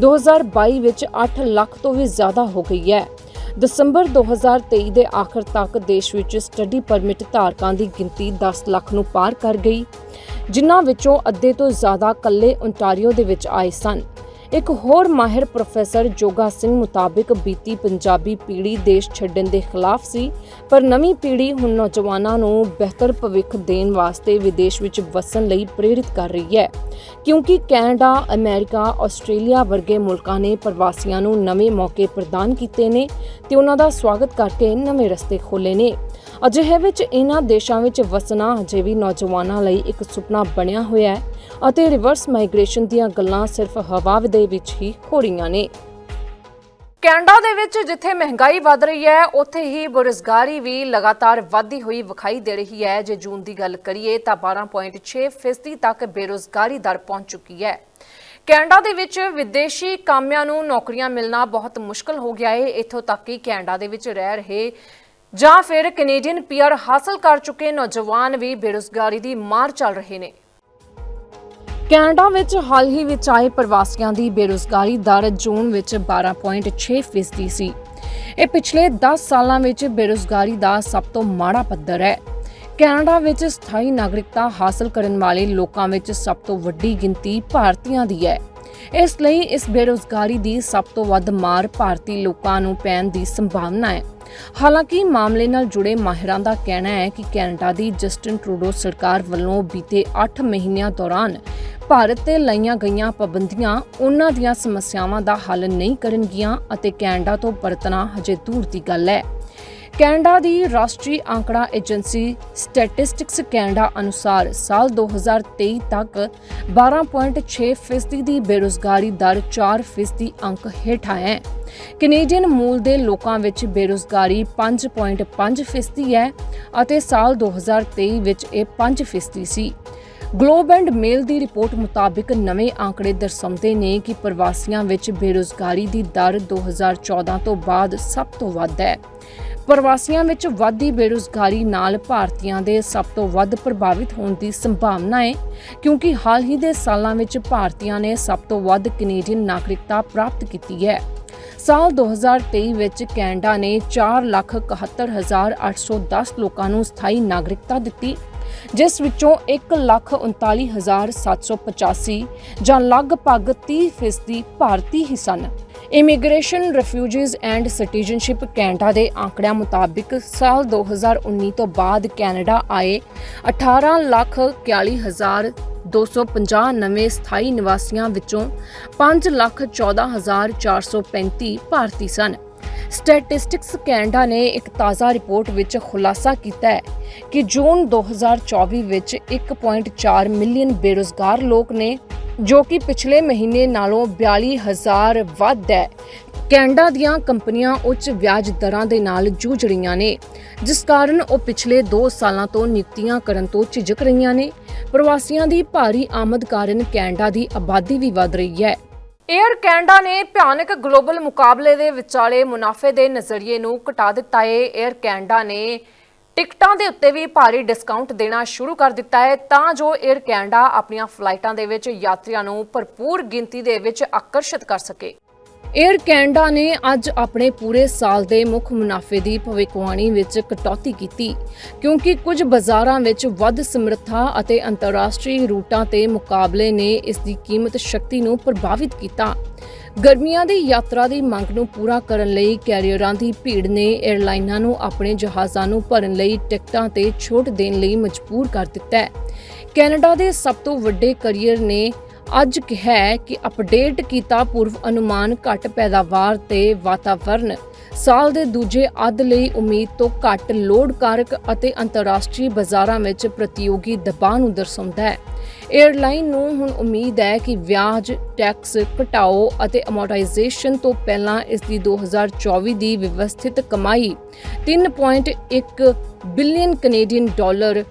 2022 ਵਿੱਚ 8 ਲੱਖ ਤੋਂ ਵੀ ਜ਼ਿਆਦਾ ਹੋ ਗਈ ਹੈ। ਦਸੰਬਰ 2023 ਦੇ ਆਖਰ ਤੱਕ ਦੇਸ਼ ਵਿੱਚ ਸਟੱਡੀ ਪਰਮਿਟ ਧਾਰਕਾਂ ਦੀ ਗਿਣਤੀ 10 ਲੱਖ ਨੂੰ ਪਾਰ ਕਰ ਗਈ, ਜਿਨ੍ਹਾਂ ਵਿੱਚੋਂ ਅੱਧੇ ਤੋਂ ਜ਼ਿਆਦਾ ਕੱਲੇ ਓਨਟਾਰੀਓ ਦੇ ਵਿੱਚ ਆਏ ਸਨ। ਇੱਕ ਹੋਰ ਮਾਹਿਰ ਪ੍ਰੋਫੈਸਰ ਜੋਗਾ ਸਿੰਘ ਮੁਤਾਬਿਕ ਬੀਤੀ ਪੰਜਾਬੀ ਪੀੜ੍ਹੀ ਦੇਸ਼ ਛੱਡਣ ਦੇ ਖਿਲਾਫ ਸੀ, ਪਰ ਨਵੀਂ ਪੀੜ੍ਹੀ ਹੁਣ ਨੌਜਵਾਨਾਂ ਨੂੰ ਬਿਹਤਰ ਭਵਿੱਖ ਦੇਣ ਵਾਸਤੇ ਵਿਦੇਸ਼ ਵਿੱਚ ਵਸਣ ਲਈ ਪ੍ਰੇਰਿਤ ਕਰ ਰਹੀ ਹੈ। ਕਿਉਂਕਿ ਕੈਨੇਡਾ, ਅਮਰੀਕਾ, ਆਸਟ੍ਰੇਲੀਆ ਵਰਗੇ ਮੁਲਕਾਂ ਨੇ ਪ੍ਰਵਾਸੀਆਂ ਨੂੰ ਨਵੇਂ ਮੌਕੇ ਪ੍ਰਦਾਨ ਕੀਤੇ ਨੇ ਤੇ ਉਹਨਾਂ ਦਾ ਸਵਾਗਤ ਕਰਕੇ ਨਵੇਂ ਰਸਤੇ ਖੋਲ੍ਹੇ ਨੇ। ਅਜਿਹੇ ਵਿੱਚ ਇਹਨਾਂ ਦੇਸ਼ਾਂ ਵਿੱਚ ਵਸਣਾ ਅਜੇ ਵੀ ਨੌਜਵਾਨਾਂ ਲਈ ਇੱਕ ਸੁਪਨਾ ਬਣਿਆ ਹੋਇਆ ਹੈ। ਅਤੇ ਰਿਵਰਸ ਮਾਈਗ੍ਰੇਸ਼ਨ ਦੀਆਂ ਗੱਲਾਂ ਸਿਰਫ ਹਵਾ ਦੇ ਵਿੱਚ ਹੀ ਹੋ ਰਹੀਆਂ ਨੇ। ਕੈਨੇਡਾ ਦੇ ਵਿੱਚ ਜਿੱਥੇ ਮਹਿੰਗਾਈ ਵਧ ਰਹੀ ਹੈ, ਉੱਥੇ ਹੀ ਬੇਰੁਜ਼ਗਾਰੀ ਵੀ ਲਗਾਤਾਰ ਵਧਦੀ ਹੋਈ ਵਿਖਾਈ ਦੇ ਰਹੀ ਹੈ। ਜੇ ਜੂਨ ਦੀ ਗੱਲ ਕਰੀਏ ਤਾਂ 12.6 ਫੀਸਦੀ ਤੱਕ ਬੇਰੁਜ਼ਗਾਰੀ ਦਰ ਪਹੁੰਚ ਚੁੱਕੀ ਹੈ। ਕੈਨੇਡਾ ਦੇ ਵਿੱਚ ਵਿਦੇਸ਼ੀ ਕਾਮਿਆਂ ਨੂੰ ਨੌਕਰੀਆਂ ਮਿਲਣਾ ਬਹੁਤ ਮੁਸ਼ਕਲ ਹੋ ਗਿਆ ਹੈ ਇੱਥੋਂ ਤੱਕ ਕਿ ਕੈਨੇਡਾ ਦੇ ਵਿੱਚ ਰਹਿ ਰਹੇ ਜਾਂ ਫਿਰ ਕੈਨੇਡੀਅਨ ਪੀਆਰ ਹਾਸਲ ਕਰ ਚੁੱਕੇ ਨੌਜਵਾਨ ਵੀ ਬੇਰੁਜ਼ਗਾਰੀ ਦੀ ਮਾਰ ਚੱਲ ਰਹੇ ਨੇ। ਕੈਨੇਡਾ ਵਿੱਚ ਹਾਲ ਹੀ ਵਿੱਚ ਆਏ ਪ੍ਰਵਾਸੀਆਂ ਦੀ ਬੇਰੁਜ਼ਗਾਰੀ ਦਰ ਜੂਨ ਵਿੱਚ 12.6 ਫੀਸਦੀ ਸੀ। ਇਹ ਪਿਛਲੇ 10 ਸਾਲਾਂ ਵਿੱਚ ਬੇਰੁਜ਼ਗਾਰੀ ਦਾ ਸਭ ਤੋਂ ਮਾੜਾ ਪੱਧਰ ਹੈ। ਕੈਨੇਡਾ ਵਿੱਚ ਸਥਾਈ ਨਾਗਰਿਕਤਾ ਹਾਸਲ ਕਰਨ ਵਾਲੇ ਲੋਕਾਂ ਵਿੱਚ ਸਭ ਤੋਂ ਵੱਡੀ ਗਿਣਤੀ ਭਾਰਤੀਆਂ ਦੀ ਹੈ। ਇਸ ਲਈ ਇਸ ਬੇਰੁਜ਼ਗਾਰੀ ਦੀ ਸਭ ਤੋਂ ਵੱਧ ਮਾਰ ਭਾਰਤੀ ਲੋਕਾਂ ਨੂੰ ਪੈਣ ਦੀ ਸੰਭਾਵਨਾ ਹੈ। ਹਾਲਾਂਕਿ ਮਾਮਲੇ ਨਾਲ ਜੁੜੇ ਮਾਹਿਰਾਂ ਦਾ ਕਹਿਣਾ ਹੈ ਕਿ ਕੈਨੇਡਾ ਦੀ ਜਸਟਿਨ ਟਰੂਡੋ ਸਰਕਾਰ ਵੱਲੋਂ ਬੀਤੇ 8 ਮਹੀਨਿਆਂ ਦੌਰਾਨ ਭਾਰਤ ਤੇ ਲਾਈਆਂ ਗਈਆਂ ਪਾਬੰਦੀਆਂ ਉਹਨਾਂ ਦੀਆਂ ਸਮੱਸਿਆਵਾਂ ਦਾ ਹੱਲ ਨਹੀਂ ਕਰਨਗੀਆਂ ਅਤੇ ਕੈਨੇਡਾ ਤੋਂ ਪਰਤਣਾ ਹਜੇ ਦੂਰ ਦੀ ਗੱਲ ਹੈ। ਕੈਨੇਡਾ ਦੀ ਰਾਸ਼ਟਰੀ ਅੰਕੜਾ ਏਜੰਸੀ ਸਟੈਟਿਸਟਿਕਸ ਕੈਨੇਡਾ ਅਨੁਸਾਰ ਸਾਲ 2023 ਤੱਕ 12.6 ਫੀਸਦੀ ਦੀ ਬੇਰੁਜ਼ਗਾਰੀ ਦਰ 4 ਫੀਸਦੀ ਅੰਕ ਹੇਠਾਂ ਹੈ। ਕੈਨੇਡੀਅਨ ਮੂਲ ਦੇ ਲੋਕਾਂ ਵਿੱਚ ਬੇਰੁਜ਼ਗਾਰੀ 5.5 ਫੀਸਦੀ ਹੈ ਅਤੇ ਸਾਲ 2023 ਵਿੱਚ ਇਹ 5 ਫੀਸਦੀ ਸੀ। ਗਲੋਬ ਐਂਡ ਮੇਲ ਦੀ ਰਿਪੋਰਟ ਮੁਤਾਬਿਕ ਨਵੇਂ ਆંકੜੇ ਦਰਸਾਉਂਦੇ ਨੇ ਕਿ ਪ੍ਰਵਾਸੀਆਂ ਵਿੱਚ ਬੇਰੁਜ਼ਗਾਰੀ ਦੀ ਦਰ 2014 ਤੋਂ ਬਾਅਦ ਸਭ ਤੋਂ ਵੱਧ ਹੈ। ਪ੍ਰਵਾਸੀਆਂ ਵਿੱਚ ਵਾਧੀ ਬੇਰੁਜ਼ਗਾਰੀ ਨਾਲ ਭਾਰਤੀਆਂ ਦੇ ਸਭ ਤੋਂ ਵੱਧ ਪ੍ਰਭਾਵਿਤ ਹੋਣ ਦੀ ਸੰਭਾਵਨਾ ਹੈ, ਕਿਉਂਕਿ ਹਾਲ ਹੀ ਦੇ ਸਾਲਾਂ ਵਿੱਚ ਭਾਰਤੀਆਂ ਨੇ ਸਭ ਤੋਂ ਵੱਧ ਕੈਨੇਡੀਅਨ ਨਾਗਰਿਕਤਾ ਪ੍ਰਾਪਤ ਕੀਤੀ ਹੈ। ਸਾਲ 2023 ਵਿੱਚ ਕੈਨੇਡਾ ਨੇ 471810 ਲੋਕਾਂ ਨੂੰ ਸਥਾਈ ਨਾਗਰਿਕਤਾ ਦਿੱਤੀ, ਜਿਸ ਵਿੱਚੋਂ 139785 ਜਾਂ ਲਗਭਗ 30% ਭਾਰਤੀ ਹੀ ਸਨ। Immigration refugees and citizenship Canada ਦੇ ਆંકੜਿਆਂ ਮੁਤਾਬਿਕ ਸਾਲ 2019 ਤੋਂ ਬਾਅਦ ਕੈਨੇਡਾ ਆਏ 18,41,250 ਨਵੇਂ ਸਥਾਈ ਨਿਵਾਸੀਆਂ ਵਿੱਚੋਂ 5,14,435 ਭਾਰਤੀ ਸਨ। ਸਟੈਟਿਸਟਿਕਸ ਕੈਨੇਡਾ ਨੇ ਇੱਕ ਤਾਜ਼ਾ ਰਿਪੋਰਟ ਵਿੱਚ ਖੁਲਾਸਾ ਕੀਤਾ ਹੈ ਕਿ ਜੂਨ 2024 ਵਿੱਚ 1.4 ਮਿਲੀਅਨ ਬੇਰੁਜ਼ਗਾਰ ਲੋਕ ਨੇ, ਜੋ ਕਿ ਪਿਛਲੇ ਮਹੀਨੇ ਨਾਲੋਂ 42000 ਵੱਧ ਹੈ। ਕੈਨੇਡਾ ਦੀਆਂ ਕੰਪਨੀਆਂ ਉੱਚ ਵਿਆਜ ਦਰਾਂ ਦੇ ਨਾਲ ਜੂਝ ਰਹੀਆਂ ਨੇ, ਜਿਸ ਕਾਰਨ ਉਹ ਪਿਛਲੇ 2 ਸਾਲਾਂ ਤੋਂ ਨਿਯੁਕਤੀਆਂ ਕਰਨ ਤੋਂ ਝਿਜਕ ਰਹੀਆਂ ਨੇ। ਪ੍ਰਵਾਸੀਆਂ ਦੀ ਭਾਰੀ ਆਮਦ ਕਾਰਨ ਕੈਨੇਡਾ ਦੀ ਆਬਾਦੀ ਵੀ ਵਧ ਰਹੀ ਹੈ। ਏਅਰ ਕੈਨੇਡਾ ਨੇ ਭਿਆਨਕ ਗਲੋਬਲ ਮੁਕਾਬਲੇ ਦੇ ਵਿਚਾਲੇ ਮੁਨਾਫੇ ਦੇ ਨਜ਼ਰੀਏ ਨੂੰ ਘਟਾ ਦਿੱਤਾ ਹੈ 에ਅਰ ਕੈਨੇਡਾ ਨੇ ਟਿਕਟਾਂ ਦੇ ਉੱਤੇ ਵੀ ਭਾਰੀ ਡਿਸਕਾਊਂਟ ਦੇਣਾ ਸ਼ੁਰੂ ਕਰ ਦਿੱਤਾ ਹੈ ਤਾਂ ਜੋ ਏਅਰ ਕੈਨੇਡਾ ਆਪਣੀਆਂ ਫਲਾਈਟਾਂ ਦੇ ਵਿੱਚ ਯਾਤਰੀਆਂ ਨੂੰ ਭਰਪੂਰ ਗਿਣਤੀ ਦੇ ਵਿੱਚ ਆਕਰਸ਼ਿਤ ਕਰ ਸਕੇ। 에ਅਰ ਕੈਨੇਡਾ ਨੇ ਅੱਜ ਆਪਣੇ ਪੂਰੇ ਸਾਲ ਦੇ ਮੁੱਖ ਮੁਨਾਫੇ ਦੀ ਭਵਿੱਖਬਾਣੀ ਵਿੱਚ ਕਟੌਤੀ ਕੀਤੀ, ਕਿਉਂਕਿ ਕੁਝ ਬਾਜ਼ਾਰਾਂ ਵਿੱਚ ਵੱਧ ਸਮਰੱਥਾ ਅਤੇ ਅੰਤਰਰਾਸ਼ਟਰੀ ਰੂਟਾਂ ਤੇ ਮੁਕਾਬਲੇ ਨੇ ਇਸ ਦੀ ਕੀਮਤ ਸ਼ਕਤੀ ਨੂੰ ਪ੍ਰਭਾਵਿਤ ਕੀਤਾ। ਗਰਮੀਆਂ ਦੀ ਯਾਤਰਾ ਦੀ ਮੰਗ ਨੂੰ ਪੂਰਾ ਕਰਨ ਲਈ ਕੈਰੀਅਰਾਂ ਦੀ ਭੀੜ ਨੇ 에ਅਰਲਾਈਨਾਂ ਨੂੰ ਆਪਣੇ ਜਹਾਜ਼ਾਂ ਨੂੰ ਭਰਨ ਲਈ ਟਿਕਟਾਂ ਤੇ ਛੋਟ ਦੇਣ ਲਈ ਮਜਬੂਰ ਕਰ ਦਿੱਤਾ ਹੈ। ਕੈਨੇਡਾ ਦੇ ਸਭ ਤੋਂ ਵੱਡੇ ਕੈਰੀਅਰ ਨੇ ਅੱਜ ਕਿਹਾ ਕਿ ਅਪਡੇਟ ਕੀਤਾ ਪੂਰਵ ਅਨੁਮਾਨ ਘੱਟ ਪੈਦਾਵਾਰ ਤੇ ਵਾਤਾਵਰਣ ਸਾਲ ਦੇ ਦੂਜੇ ਅੱਧ ਲਈ ਉਮੀਦ ਤੋਂ ਘੱਟ ਲੋਡ ਕਾਰਕ ਅਤੇ ਅੰਤਰਰਾਸ਼ਟਰੀ ਬਾਜ਼ਾਰਾਂ ਵਿੱਚ ਪ੍ਰਤੀਯੋਗੀ ਦਬਾਅ ਨੂੰ ਦਰਸਾਉਂਦਾ ਹੈ। 에ਅਰਲਾਈਨ ਨੂੰ ਹੁਣ ਉਮੀਦ ਹੈ ਕਿ ਵਿਆਜ ਟੈਕਸ ਘਟਾਓ ਅਤੇ ਅਮੋਰਟਾਈਜੇਸ਼ਨ ਤੋਂ ਪਹਿਲਾਂ ਇਸ ਦੀ 2024 ਦੀ ਵਿਵਸਥਿਤ ਕਮਾਈ 3.1 ਬਿਲੀਅਨ ਕੈਨੇਡੀਅਨ ਡਾਲਰ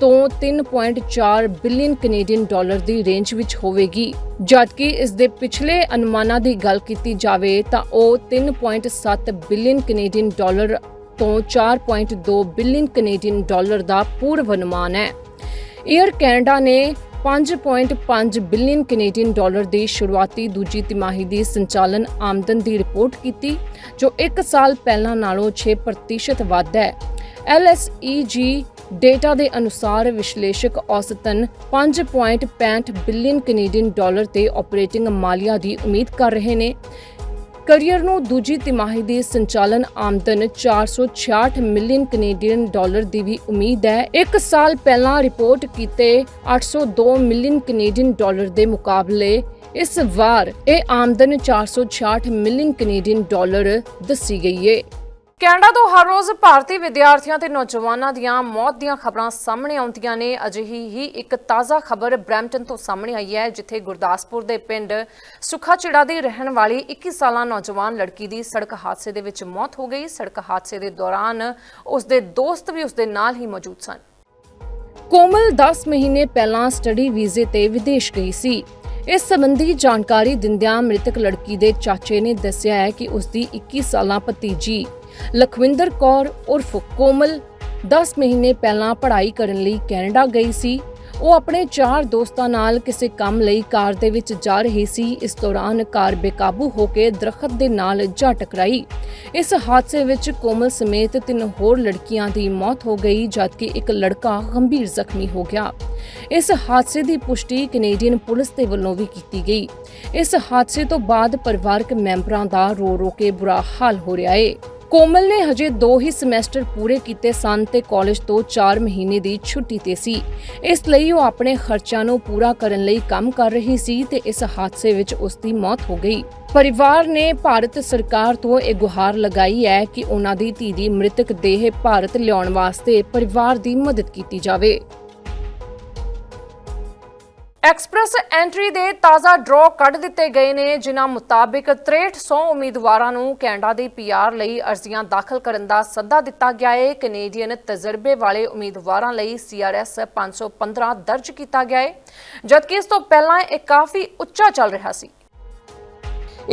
ਤੋਂ 3.4 ਬਿਲੀਅਨ ਕੈਨੇਡੀਅਨ ਡਾਲਰ ਦੀ ਰੇਂਜ ਵਿੱਚ ਹੋਵੇਗੀ। ਜਦਕਿ ਇਸ ਦੇ ਪਿਛਲੇ ਅਨੁਮਾਨਾਂ ਦੀ ਗੱਲ ਕੀਤੀ ਜਾਵੇ ਤਾਂ ਉਹ 3.7 ਬਿਲੀਅਨ ਕੈਨੇਡੀਅਨ ਡਾਲਰ ਤੋਂ 4.2 ਬਿਲੀਅਨ ਕੈਨੇਡੀਅਨ ਡਾਲਰ ਦਾ ਪੂਰਵ ਅਨੁਮਾਨ ਹੈ। 에ਅਰ ਕੈਨੇਡਾ ਨੇ 5.5 ਬਿਲੀਅਨ ਕੈਨੇਡੀਅਨ ਡਾਲਰ ਦੀ ਸ਼ੁਰੂਆਤੀ ਦੂਜੀ ਤਿਮਾਹੀ ਦੀ ਸੰਚਾਲਨ ਆਮਦਨ ਦੀ ਰਿਪੋਰਟ ਕੀਤੀ, ਜੋ 1 ਸਾਲ ਪਹਿਲਾਂ ਨਾਲੋਂ 6% ਵੱਧ ਹੈ। LSEG ਡੇਟਾ ਦੇ ਅਨੁਸਾਰ ਵਿਸ਼ਲੇਸ਼ਕ ਔਸਤਨ 5.65 ਬਿਲੀਅਨ ਕੈਨੇਡੀਅਨ ਡਾਲਰ ਤੇ ਆਪਰੇਟਿੰਗ ਮਾਲੀਆ ਦੀ ਉਮੀਦ ਕਰ ਰਹੇ ਨੇ। ਕਰੀਅਰ ਨੂੰ ਦੂਜੀ ਤਿਮਾਹੀ ਦੀ ਸੰਚਾਲਨ ਆਮਦਨ 466 ਮਿਲੀਅਨ ਕੈਨੇਡੀਅਨ ਡਾਲਰ ਦੀ ਵੀ ਉਮੀਦ ਹੈ। ਇੱਕ ਸਾਲ ਪਹਿਲਾਂ ਰਿਪੋਰਟ ਕੀਤੇ 802 ਮਿਲੀਅਨ ਕੈਨੇਡੀਅਨ ਡਾਲਰ ਦੇ ਮੁਕਾਬਲੇ, ਇਸ ਵਾਰ ਇਹ ਆਮਦਨ 466 ਮਿਲੀਅਨ ਕੈਨੇਡੀਅਨ ਡਾਲਰ ਦੱਸੀ ਗਈ ਹੈ ਕੈਨੇਡਾ ਤੋਂ ਹਰ ਰੋਜ਼ ਭਾਰਤੀ ਵਿਦਿਆਰਥੀਆਂ ਤੇ ਨੌਜਵਾਨਾਂ ਦੀਆਂ ਮੌਤ ਦੀਆਂ ਖਬਰਾਂ ਸਾਹਮਣੇ ਆਉਂਦੀਆਂ ਨੇ। ਅਜਿਹੀ ਹੀ ਇੱਕ ਤਾਜ਼ਾ ਖਬਰ ਬ੍ਰੈਂਪਟਨ ਤੋਂ ਸਾਹਮਣੇ ਆਈ ਹੈ, ਜਿੱਥੇ ਗੁਰਦਾਸਪੁਰ ਦੇ ਪਿੰਡ ਸੁਖਾਚਿੜਾ ਦੀ ਰਹਿਣ ਵਾਲੀ 21 ਸਾਲਾ ਨੌਜਵਾਨ ਲੜਕੀ ਦੀ ਸੜਕ ਹਾਦਸੇ ਦੇ ਵਿੱਚ ਮੌਤ ਹੋ ਗਈ। ਸੜਕ ਹਾਦਸੇ ਦੇ ਦੌਰਾਨ ਉਸ ਦੇ ਦੋਸਤ ਵੀ ਉਸ ਦੇ ਨਾਲ ਹੀ ਮੌਜੂਦ ਸਨ। ਕੋਮਲ 10 ਮਹੀਨੇ ਪਹਿਲਾਂ ਸਟੱਡੀ ਵੀਜ਼ੇ ਤੇ ਵਿਦੇਸ਼ ਗਈ ਸੀ। ਇਸ ਸੰਬੰਧੀ ਜਾਣਕਾਰੀ ਦਿੰਦਿਆਂ ਮ੍ਰਿਤਕ ਲੜਕੀ ਦੇ ਚਾਚੇ ਨੇ ਦੱਸਿਆ ਹੈ ਕਿ ਉਸ ਦੀ 21 ਸਾਲਾਂ ਭਤੀਜੀ ਲਖਵਿੰਦਰ ਕੌਰ ਉਰਫ ਕੋਮਲ 10 ਮਹੀਨੇ ਪਹਿਲਾਂ ਪੜ੍ਹਾਈ ਕਰਨ ਲਈ ਕੈਨੇਡਾ ਗਈ ਸੀ। ਉਹ ਆਪਣੇ ਚਾਰ ਦੋਸਤਾਂ ਨਾਲ ਕਿਸੇ ਕੰਮ ਲਈ ਕਾਰ ਦੇ ਵਿੱਚ ਜਾ ਰਹੀ ਸੀ। ਇਸ ਦੌਰਾਨ ਕਾਰ ਬੇਕਾਬੂ ਹੋ ਕੇ ਦਰਖਤ ਦੇ ਨਾਲ ਜਾ ਟਕਰਾਈ। ਇਸ ਹਾਦਸੇ ਵਿੱਚ ਕੋਮਲ ਸਮੇਤ ਤਿੰਨ ਹੋਰ ਲੜਕੀਆਂ ਦੀ ਮੌਤ ਹੋ ਗਈ, ਜਦਕਿ ਇੱਕ ਲੜਕਾ ਗੰਭੀਰ ਜ਼ਖਮੀ ਹੋ ਗਿਆ। ਇਸ ਹਾਦਸੇ ਦੀ ਪੁਸ਼ਟੀ ਕੈਨੇਡੀਅਨ ਪੁਲਿਸ ਦੇ ਵੱਲੋਂ ਵੀ ਕੀਤੀ ਗਈ। ਇਸ ਹਾਦਸੇ ਤੋਂ ਬਾਅਦ ਪਰਿਵਾਰਕ ਮੈਂਬਰਾਂ ਦਾ ਰੋ ਰੋ ਕੇ ਬੁਰਾ ਹਾਲ ਹੋ ਰਿਹਾ ਹੈ ਕੋਮਲ ਨੇ ਹਜੇ 2 ਹੀ ਸਮੈਸਟਰ ਪੂਰੇ ਕੀਤੇ ਸਨ ਤੇ ਕਾਲਜ ਤੋਂ 4 ਮਹੀਨੇ ਦੀ ਛੁੱਟੀ ਤੇ ਸੀ। ਇਸ ਲਈ ਉਹ ਆਪਣੇ ਖਰਚਿਆਂ ਨੂੰ ਪੂਰਾ ਕਰਨ ਲਈ ਕੰਮ ਕਰ ਰਹੀ ਸੀ ਤੇ ਇਸ ਹਾਦਸੇ ਵਿੱਚ ਉਸ ਦੀ ਮੌਤ ਹੋ ਗਈ। ਪਰਿਵਾਰ ਨੇ ਭਾਰਤ ਸਰਕਾਰ ਤੋਂ ਇਹ ਗੁਹਾਰ ਲਗਾਈ ਹੈ ਕਿ ਉਹਨਾਂ ਦੀ ਧੀ ਦੀ ਮ੍ਰਿਤਕ ਦੇਹ ਭਾਰਤ ਲਿਆਉਣ ਵਾਸਤੇ ਪਰਿਵਾਰ ਦੀ ਮਦਦ ਕੀਤੀ ਜਾਵੇ। ਐਕਸਪ੍ਰੈਸ ਐਂਟਰੀ ਦੇ ਤਾਜ਼ਾ ਡਰਾਅ ਕੱਢ ਦਿੱਤੇ ਗਏ ਨੇ, ਜਿਨ੍ਹਾਂ ਮੁਤਾਬਿਕ 6300 ਉਮੀਦਵਾਰਾਂ ਨੂੰ ਕੈਨੇਡਾ ਦੀ ਪੀਆਰ ਲਈ ਅਰਜ਼ੀਆਂ ਦਾਖਲ ਕਰਨ ਦਾ ਸੱਦਾ ਦਿੱਤਾ ਗਿਆ ਹੈ ਕੈਨੇਡੀਅਨ ਤਜਰਬੇ ਵਾਲੇ ਉਮੀਦਵਾਰਾਂ ਲਈ ਸੀਆਰਐਸ 515 ਦਰਜ ਕੀਤਾ ਗਿਆ ਹੈ ਜਦਕਿ ਇਸ ਤੋਂ ਪਹਿਲਾਂ ਇਹ ਕਾਫੀ ਉੱਚਾ ਚੱਲ ਰਿਹਾ ਸੀ।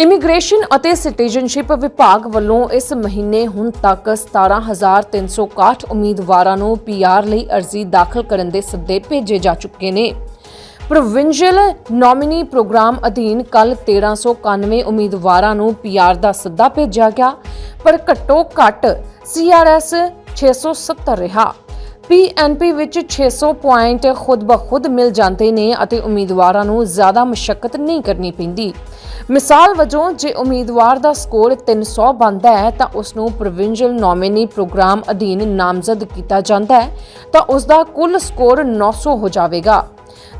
ਇਮੀਗ੍ਰੇਸ਼ਨ ਅਤੇ ਸਿਟੀਜ਼ਨਸ਼ਿਪ ਵਿਭਾਗ ਵੱਲੋਂ ਇਸ ਮਹੀਨੇ ਹੁਣ ਤੱਕ 17361 ਉਮੀਦਵਾਰਾਂ ਨੂੰ ਪੀਆਰ ਲਈ ਅਰਜ਼ੀ ਦਾਖਲ ਕਰਨ ਦੇ ਸੱਦੇ ਭੇਜੇ ਜਾ ਚੁੱਕੇ ਨੇ। ਪ੍ਰੋਵਿੰਸ਼ੀਅਲ ਨੋਮਿਨੀ ਪ੍ਰੋਗਰਾਮ ਅਧੀਨ ਕੱਲ 1391 ਉਮੀਦਵਾਰਾਂ ਨੂੰ ਪੀਆਰ ਦਾ ਸੱਦਾ ਭੇਜਿਆ ਗਿਆ, ਪਰ ਘੱਟੋ ਘੱਟ ਸੀਆਰਐਸ 670 ਰਿਹਾ। ਪੀਐਨਪੀ ਵਿੱਚ 600 ਪੁਆਇੰਟ ਖੁਦ ਬਖੁਦ ਮਿਲ ਜਾਂਦੇ ਨੇ ਅਤੇ ਉਮੀਦਵਾਰਾਂ ਨੂੰ ਜ਼ਿਆਦਾ ਮੁਸ਼ਕਲ ਨਹੀਂ ਕਰਨੀ ਪੈਂਦੀ। ਮਿਸਾਲ ਵਜੋਂ ਜੇ ਉਮੀਦਵਾਰ ਦਾ ਸਕੋਰ 300 ਬਣਦਾ ਹੈ ਤਾਂ ਉਸ ਨੂੰ ਪ੍ਰੋਵਿੰਸ਼ੀਅਲ ਨੋਮਿਨੀ ਪ੍ਰੋਗਰਾਮ ਅਧੀਨ ਨਾਮਜ਼ਦ ਕੀਤਾ ਜਾਂਦਾ ਹੈ, ਤਾਂ ਉਸ ਦਾ ਕੁੱਲ ਸਕੋਰ 900 ਹੋ ਜਾਵੇਗਾ।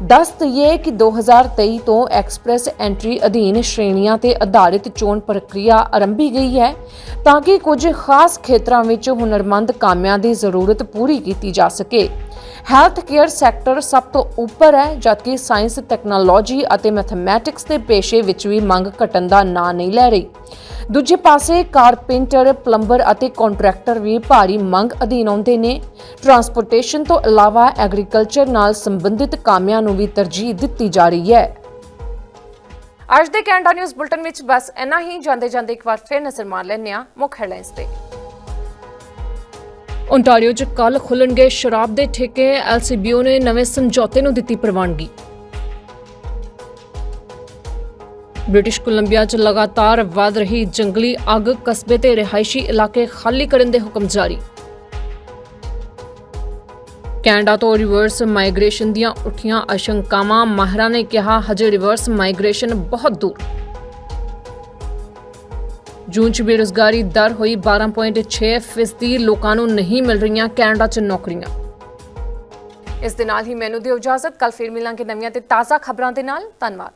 ਦੱਸ ਦਈਏ ਕਿ 2023 ਤੋਂ ਐਕਸਪ੍ਰੈਸ ਐਂਟਰੀ ਅਧੀਨ ਸ਼੍ਰੇਣੀਆਂ ਤੇ ਆਧਾਰਿਤ ਚੋਣ ਪ੍ਰਕਿਰਿਆ ਆਰੰਭੀ ਗਈ ਹੈ ਤਾਂ ਕਿ ਕੁਝ ਖਾਸ ਖੇਤਰਾਂ ਵਿੱਚ ਹੁਨਰਮੰਦ ਕਾਮਿਆਂ ਦੀ ਜ਼ਰੂਰਤ ਪੂਰੀ ਕੀਤੀ ਜਾ ਸਕੇ। ਹੈਲਥ ਕੇਅਰ ਸੈਕਟਰ ਸਭ ਤੋਂ ਉੱਪਰ ਹੈ, ਜਦਕਿ ਸਾਇੰਸ, ਟੈਕਨੋਲੋਜੀ ਅਤੇ ਮੈਥਮੈਟਿਕਸ ਦੇ ਪੇਸ਼ੇ ਵਿੱਚ ਵੀ ਮੰਗ ਘਟਣ ਦਾ ਨਾਂ ਨਹੀਂ ਲੈ ਰਹੀ। ਦੂਜੇ ਪਾਸੇ ਕਾਰਪੈਂਟਰ, ਪਲੰਬਰ ਅਤੇ ਕੰਟਰੈਕਟਰ ਵੀ ਭਾਰੀ ਮੰਗ ਅਧੀਨ ਆਉਂਦੇ ਨੇ। ਟਰਾਂਸਪੋਰਟੇਸ਼ਨ ਤੋਂ ਇਲਾਵਾ ਐਗਰੀਕਲਚਰ ਨਾਲ ਸੰਬੰਧਿਤ ਕਾਮਿਆਂ ਨੂੰ ਵੀ ਤਰਜੀਹ ਦਿੱਤੀ ਜਾ ਰਹੀ ਹੈ। ਅੱਜ ਦੇ ਕੈਨੇਡਾ ਨਿਊਜ਼ ਬੁਲਟਨ ਵਿੱਚ ਬਸ ਇੰਨਾ ਹੀ। ਜਾਂਦੇ ਜਾਂਦੇ ਇੱਕ ਵਾਰ ਫਿਰ ਨਜ਼ਰ ਮਾਰ ਲੈਂਦੇ ਹਾਂ ਮੁੱਖ ਹੈਡਲਾਈਨਸ ਤੇ। ਓਨਟਾਰੀਓ 'ਚ ਕੱਲ ਖੁੱਲਣਗੇ ਸ਼ਰਾਬ ਦੇ ਠੇਕੇ। ਐਲਸੀਬੀਓ ਨੇ ਨਵੇਂ ਸਮਝੌਤੇ ਨੂੰ ਦਿੱਤੀ ਪ੍ਰਵਾਨਗੀ। ਬ੍ਰਿਟਿਸ਼ ਕੋਲੰਬੀਆ 'ਚ ਲਗਾਤਾਰ ਵੱਧ ਰਹੀ ਜੰਗਲੀ ਅੱਗ ਕਸਬੇ ਤੇ ਰਿਹਾਇਸ਼ੀ ਇਲਾਕੇ ਖਾਲੀ ਕਰਨ ਦੇ ਹੁਕਮ ਜਾਰੀ। ਕੈਨੇਡਾ ਤੋਂ ਰਿਵਰਸ ਮਾਈਗ੍ਰੇਸ਼ਨ ਦੀਆਂ ਉੱਠੀਆਂ ਆਸ਼ੰਕਾਵਾਂ, ਮਾਹਿਰਾਂ ਨੇ ਕਿਹਾ, ਹਜੇ ਰਿਵਰਸ ਮਾਈਗ੍ਰੇਸ਼ਨ ਬਹੁਤ ਦੂਰ। ਜੂਨ 'ਚ ਬੇਰੁਜ਼ਗਾਰੀ ਦਰ ਹੋਈ 12.6 ਫੀਸਦੀ, ਲੋਕਾਂ ਨੂੰ ਨਹੀਂ ਮਿਲ ਰਹੀਆਂ ਕੈਨੇਡਾ 'ਚ ਨੌਕਰੀਆਂ। ਇਸ ਦੇ ਨਾਲ ਹੀ ਮੈਨੂੰ ਦਿਓ ਇਜਾਜ਼ਤ ਕੱਲ ਫਿਰ ਮਿਲਾਂਗੇ ਨਵੀਆਂ ਤੇ ਤਾਜ਼ਾ ਖਬਰਾਂ ਦੇ ਨਾਲ। ਧੰਨਵਾਦ।